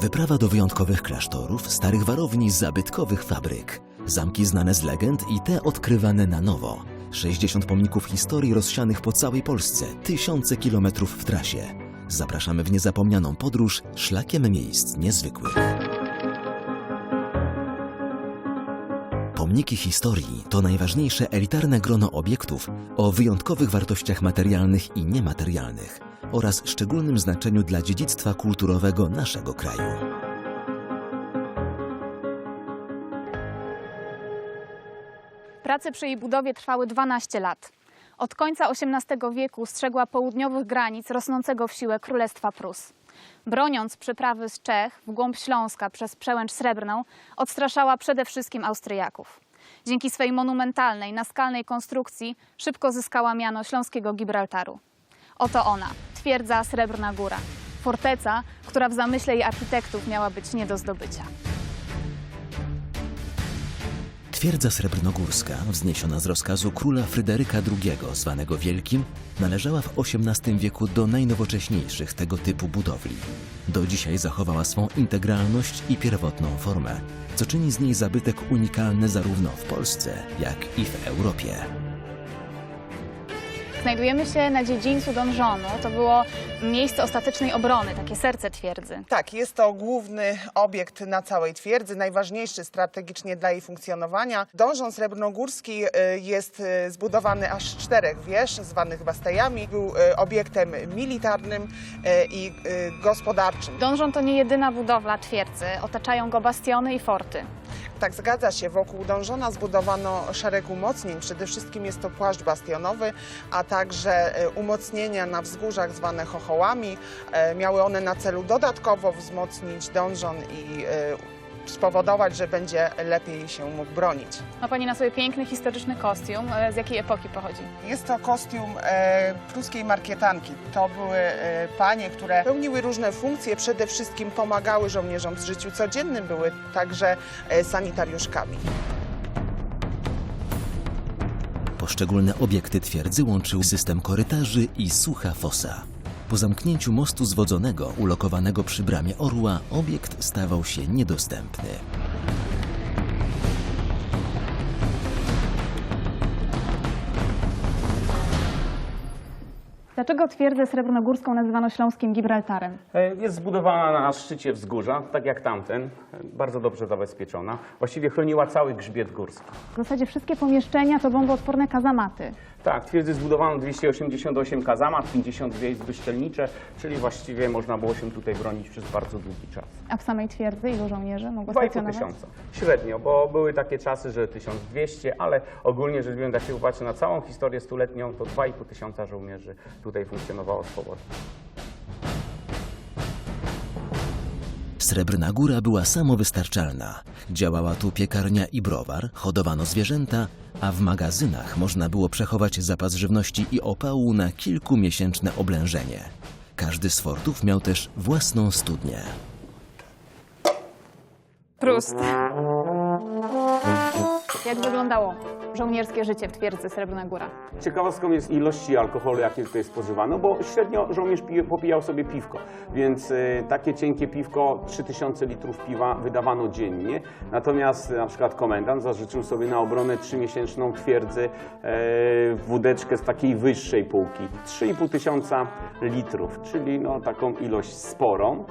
Wyprawa do wyjątkowych klasztorów, starych warowni, zabytkowych fabryk. Zamki znane z legend i te odkrywane na nowo. 60 pomników historii rozsianych po całej Polsce, tysiące kilometrów w trasie. Zapraszamy w niezapomnianą podróż szlakiem miejsc niezwykłych. Pomniki historii to najważniejsze elitarne grono obiektów o wyjątkowych wartościach materialnych i niematerialnych oraz szczególnym znaczeniu dla dziedzictwa kulturowego naszego kraju. Prace przy jej budowie trwały 12 lat. Od końca XVIII wieku strzegła południowych granic rosnącego w siłę Królestwa Prus. Broniąc przeprawy z Czech w głąb Śląska przez przełęcz Srebrną, odstraszała przede wszystkim Austriaków. Dzięki swej monumentalnej, naskalnej konstrukcji szybko zyskała miano śląskiego Gibraltaru. Oto ona, twierdza Srebrna Góra. Forteca, która w zamyśle jej architektów miała być nie do zdobycia. Twierdza Srebrnogórska, wzniesiona z rozkazu króla Fryderyka II, zwanego Wielkim, należała w XVIII wieku do najnowocześniejszych tego typu budowli. Do dzisiaj zachowała swą integralność i pierwotną formę, co czyni z niej zabytek unikalny zarówno w Polsce, jak i w Europie. Znajdujemy się na dziedzińcu donżonu. To było miejsce ostatecznej obrony, takie serce twierdzy. Tak, jest to główny obiekt na całej twierdzy, najważniejszy strategicznie dla jej funkcjonowania. Dążon Srebrnogórski y, jest y, zbudowany aż czterech wież, zwanych bastejami. Był y, obiektem militarnym i gospodarczym. Donżon to nie jedyna budowla twierdzy. Otaczają go bastiony i forty. Tak, zgadza się. Wokół dążona zbudowano szereg umocnień. Przede wszystkim jest to płaszcz bastionowy, a także y, umocnienia na wzgórzach zwane chochołami. E, Miały one na celu dodatkowo wzmocnić dążon i y, spowodować, że będzie lepiej się mógł bronić. Ma Pani na sobie piękny historyczny kostium. E, Z jakiej epoki pochodzi? Jest to kostium e, pruskiej markietanki. To były e, panie, które pełniły różne funkcje, przede wszystkim pomagały żołnierzom w życiu codziennym, były także e, sanitariuszkami. Poszczególne obiekty twierdzy łączył system korytarzy i sucha fosa. Po zamknięciu mostu zwodzonego ulokowanego przy bramie Orła obiekt stawał się niedostępny. Dlaczego twierdzę srebrnogórską nazywano śląskim Gibraltarem? E, Jest zbudowana na szczycie wzgórza, tak jak tamten, bardzo dobrze zabezpieczona. Właściwie chroniła cały grzbiet górski. W zasadzie wszystkie pomieszczenia to bomboodporne kazamaty. Tak, twierdzy zbudowano 288 kazamat, 52 izby szczelnicze, czyli właściwie można było się tutaj bronić przez bardzo długi czas. A w samej twierdzy ilu żołnierzy mogło 2,5 stacjonować? tysiąca średnio, bo były takie czasy, że 1200, ale ogólnie rzecz biorąc, jak się popatrzy na całą historię stuletnią, to 2,5 tysiąca żołnierzy tutaj funkcjonowało swobodnie. Srebrna Góra była samowystarczalna. Działała tu piekarnia i browar, hodowano zwierzęta, a w magazynach można było przechować zapas żywności i opału na kilkumiesięczne oblężenie. Każdy z fortów miał też własną studnię. Prust. Jak wyglądało żołnierskie życie w twierdzy Srebrna Góra? Ciekawostką jest ilości alkoholu, jakie tutaj spożywano, bo średnio żołnierz popijał sobie piwko, więc y, takie cienkie piwko, 3000 litrów piwa wydawano dziennie. Natomiast na przykład komendant zażyczył sobie na obronę trzymiesięczną twierdzy y, wódeczkę z takiej wyższej półki, 3,5 tysiąca litrów, czyli no, taką ilość sporą.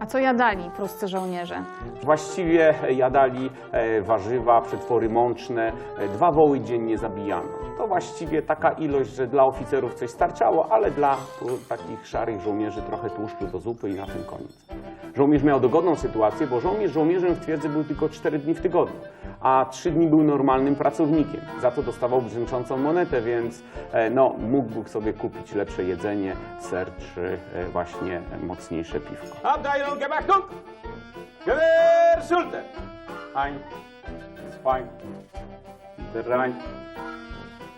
A co jadali pruscy żołnierze? Właściwie jadali e, warzywa, przetwory mączne, e, dwa woły dziennie zabijano. To właściwie taka ilość, że dla oficerów coś starczało, ale dla takich szarych żołnierzy trochę tłuszczu do zupy i na tym koniec. Żołnierz miał dogodną sytuację, bo żołnierz żołnierzem w twierdzy był tylko 4 dni w tygodniu, a 3 dni był normalnym pracownikiem. Za to dostawał brzęczącą monetę, więc e, no, mógł sobie kupić lepsze jedzenie, ser czy e, właśnie mocniejsze piwko. Abteilung Gewerkung! Gewehr Schulter! Ein, zwei, drei,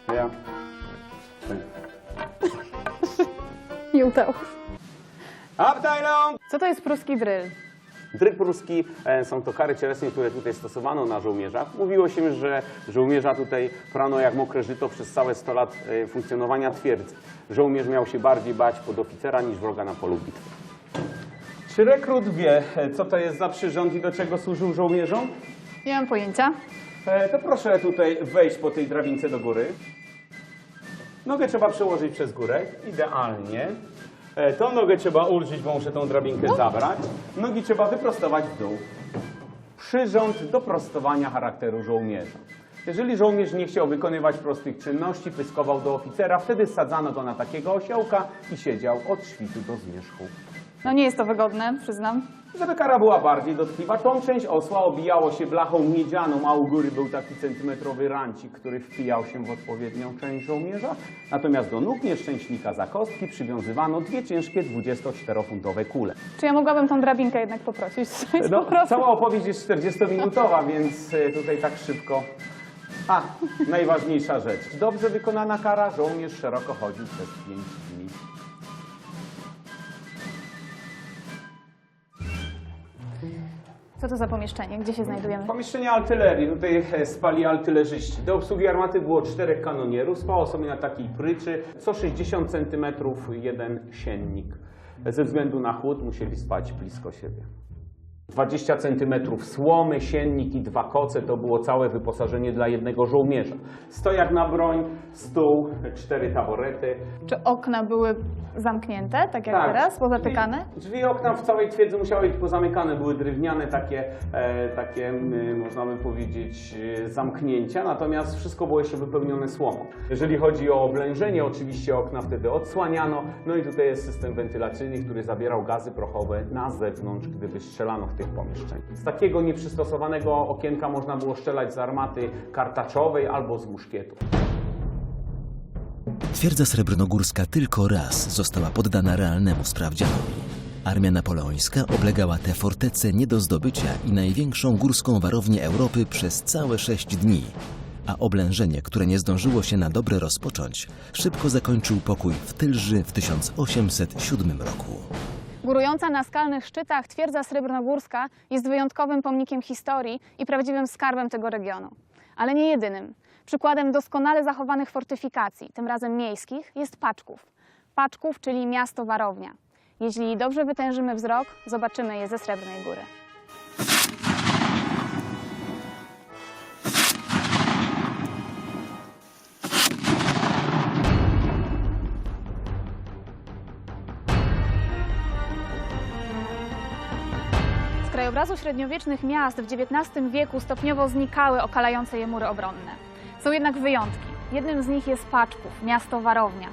vier, fünf. Nie udało. Abteilung! Co to jest pruski dryl? Dryk pruski e, są to kary cielesne, które tutaj stosowano na żołnierzach. Mówiło się, że żołnierza tutaj prano jak mokre żyto przez całe 100 lat e, funkcjonowania twierdzy. Żołnierz miał się bardziej bać podoficera niż wroga na polu bitwy. Czy rekrut wie, co to jest za przyrząd i do czego służył żołnierzom? Nie mam pojęcia. E, To proszę tutaj wejść po tej drabince do góry. Nogę trzeba przełożyć przez górę, idealnie. E, Tą nogę trzeba ulżyć, bo muszę tą drabinkę zabrać. Nogi trzeba wyprostować w dół. Przyrząd do prostowania charakteru żołnierza. Jeżeli żołnierz nie chciał wykonywać prostych czynności, pyskował do oficera, wtedy sadzano go na takiego osiołka i siedział od świtu do zmierzchu. No nie jest to wygodne, przyznam. Żeby kara była bardziej dotkliwa, tą część osła obijało się blachą miedzianą, a u góry był taki centymetrowy rancik, który wpijał się w odpowiednią część żołnierza. Natomiast do nóg nieszczęśnika za kostki przywiązywano dwie ciężkie 24-funtowe kule. Czy ja mogłabym tą drabinkę jednak poprosić? No, cała opowieść jest 40-minutowa, więc e, tutaj tak szybko. A, najważniejsza rzecz. Dobrze wykonana kara, żołnierz szeroko chodził przez 5 dni. Co to za pomieszczenie? Gdzie się znajdujemy? Pomieszczenie artylerii. Tutaj e, spali artylerzyści. Do obsługi armaty było czterech kanonierów. Spało sobie na takiej pryczy. Co 60 cm jeden siennik. Ze względu na chłód musieli spać blisko siebie. 20 cm słomy, siennik i dwa koce to było całe wyposażenie dla jednego żołnierza. Stojak na broń, stół, cztery taborety. Czy okna były zamknięte, tak jak teraz, pozatykane? Drzwi, drzwi okna w całej twierdzy musiały być pozamykane, były drewniane takie, e, takie m, można by powiedzieć, e, zamknięcia, natomiast wszystko było jeszcze wypełnione słomą. Jeżeli chodzi o oblężenie, oczywiście okna wtedy odsłaniano, no i tutaj jest system wentylacyjny, który zabierał gazy prochowe na zewnątrz, gdyby strzelano w tych pomieszczeń. Z takiego nieprzystosowanego okienka można było strzelać z armaty kartaczowej albo z muszkietu. Twierdza srebrnogórska tylko raz została poddana realnemu sprawdzianowi. Armia napoleońska oblegała tę fortecę nie do zdobycia i największą górską warownię Europy przez całe sześć dni. A oblężenie, które nie zdążyło się na dobre rozpocząć, szybko zakończył pokój w Tylży w 1807 roku. Górująca na skalnych szczytach twierdza srebrnogórska jest wyjątkowym pomnikiem historii i prawdziwym skarbem tego regionu. Ale nie jedynym. Przykładem doskonale zachowanych fortyfikacji, tym razem miejskich, jest Paczków. Paczków, czyli miasto warownia. Jeśli dobrze wytężymy wzrok, zobaczymy je ze Srebrnej Góry. Z krajobrazu średniowiecznych miast w XIX wieku stopniowo znikały okalające je mury obronne. Są jednak wyjątki. Jednym z nich jest Paczków, miasto Warownia.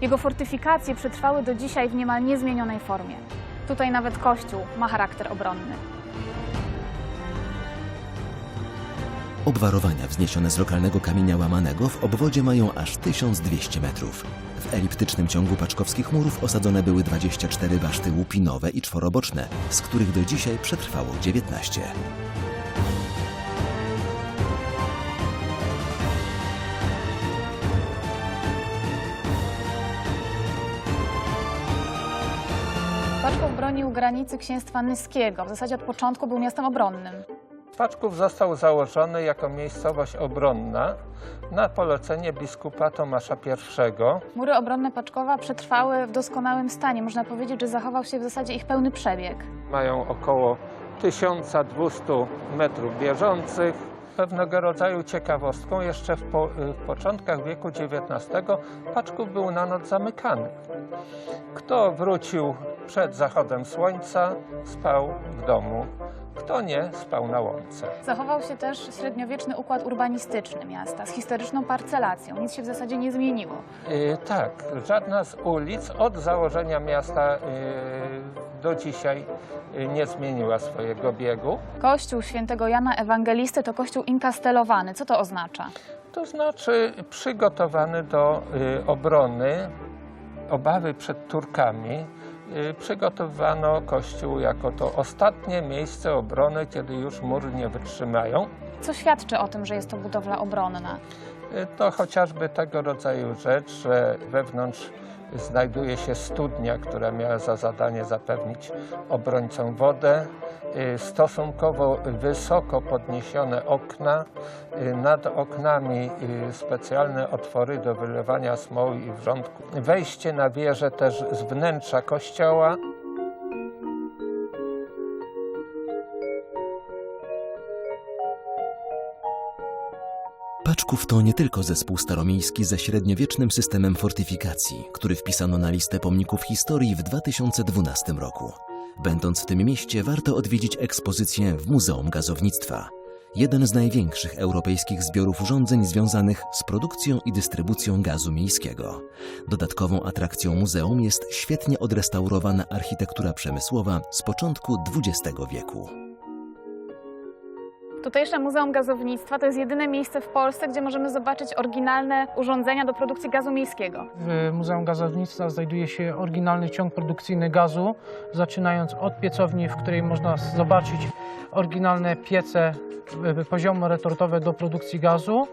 Jego fortyfikacje przetrwały do dzisiaj w niemal niezmienionej formie. Tutaj nawet kościół ma charakter obronny. Obwarowania wzniesione z lokalnego kamienia łamanego w obwodzie mają aż 1200 metrów. W eliptycznym ciągu paczkowskich murów osadzone były 24 baszty łupinowe i czworoboczne, z których do dzisiaj przetrwało 19. Paczków bronił granicy księstwa nyskiego. W zasadzie od początku był miastem obronnym. Paczków został założony jako miejscowość obronna na polecenie biskupa Tomasza I. Mury obronne Paczkowa przetrwały w doskonałym stanie. Można powiedzieć, że zachował się w zasadzie ich pełny przebieg. Mają około 1200 metrów bieżących. Pewnego rodzaju ciekawostką, jeszcze w, po, w początkach wieku XIX Paczków był na noc zamykany. Kto wrócił przed zachodem słońca, spał w domu. Kto nie, spał na łące. Zachował się też średniowieczny układ urbanistyczny miasta z historyczną parcelacją. Nic się w zasadzie nie zmieniło. Y, tak, żadna z ulic od założenia miasta y, do dzisiaj y, nie zmieniła swojego biegu. Kościół świętego Jana Ewangelisty to kościół inkastelowany. Co to oznacza? To znaczy przygotowany do y, obrony, obawy przed Turkami. Y, przygotowano kościół jako to ostatnie miejsce obrony, kiedy już mury nie wytrzymają. Co świadczy o tym, że jest to budowla obronna? Y, To chociażby tego rodzaju rzecz, że wewnątrz znajduje się studnia, która miała za zadanie zapewnić obrońcom wodę. Y, Stosunkowo wysoko podniesione okna, y, nad oknami y, specjalne otwory do wylewania smoły i wrzątku. Wejście na wieżę też z wnętrza kościoła. Paczków to nie tylko zespół staromiejski ze średniowiecznym systemem fortyfikacji, który wpisano na listę pomników historii w 2012 roku. Będąc w tym mieście, warto odwiedzić ekspozycję w Muzeum Gazownictwa. Jeden z największych europejskich zbiorów urządzeń związanych z produkcją i dystrybucją gazu miejskiego. Dodatkową atrakcją muzeum jest świetnie odrestaurowana architektura przemysłowa z początku XX wieku. Tutejsze Muzeum Gazownictwa to jest jedyne miejsce w Polsce, gdzie możemy zobaczyć oryginalne urządzenia do produkcji gazu miejskiego. W Muzeum Gazownictwa znajduje się oryginalny ciąg produkcyjny gazu, zaczynając od piecowni, w której można zobaczyć oryginalne piece e, poziomo-retortowe do produkcji gazu,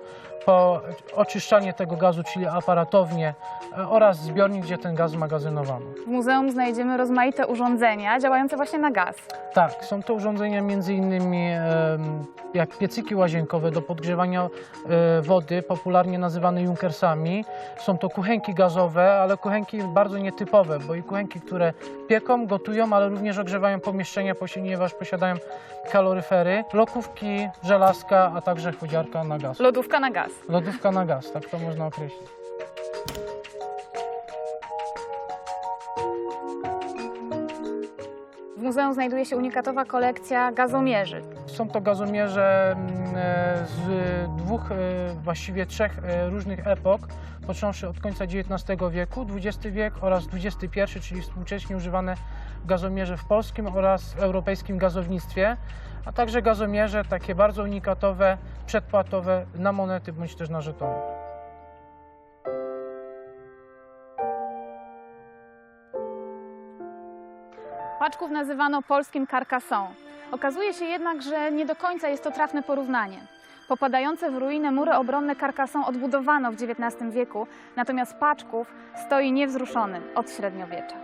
po oczyszczanie tego gazu, czyli aparatownię e, oraz zbiornik, gdzie ten gaz magazynowano. W muzeum znajdziemy rozmaite urządzenia działające właśnie na gaz. Tak, są to urządzenia między innymi em, jak piecyki łazienkowe do podgrzewania e, wody, popularnie nazywane junkersami. Są to kuchenki gazowe, ale kuchenki bardzo nietypowe, bo i kuchenki, które pieką, gotują, ale również ogrzewają pomieszczenia, ponieważ posiadają kaloryfery, lokówki, żelazka, a także chłodziarka na gaz. Lodówka na gaz. Lodówka na gaz, tak to można określić. W muzeum znajduje się unikatowa kolekcja gazomierzy. Są to gazomierze mm, e, z dwóch, e, właściwie trzech e, różnych epok, począwszy od końca XIX wieku, XX wiek oraz XXI, czyli współcześnie używane gazomierze w polskim oraz europejskim gazownictwie, a także gazomierze takie bardzo unikatowe, przedpłatowe na monety bądź też na żetony. Paczków nazywano polskim Carcassonne. Okazuje się jednak, że nie do końca jest to trafne porównanie. Popadające w ruinę mury obronne Carcassonne odbudowano w XIX wieku, natomiast Paczków stoi niewzruszony od średniowiecza.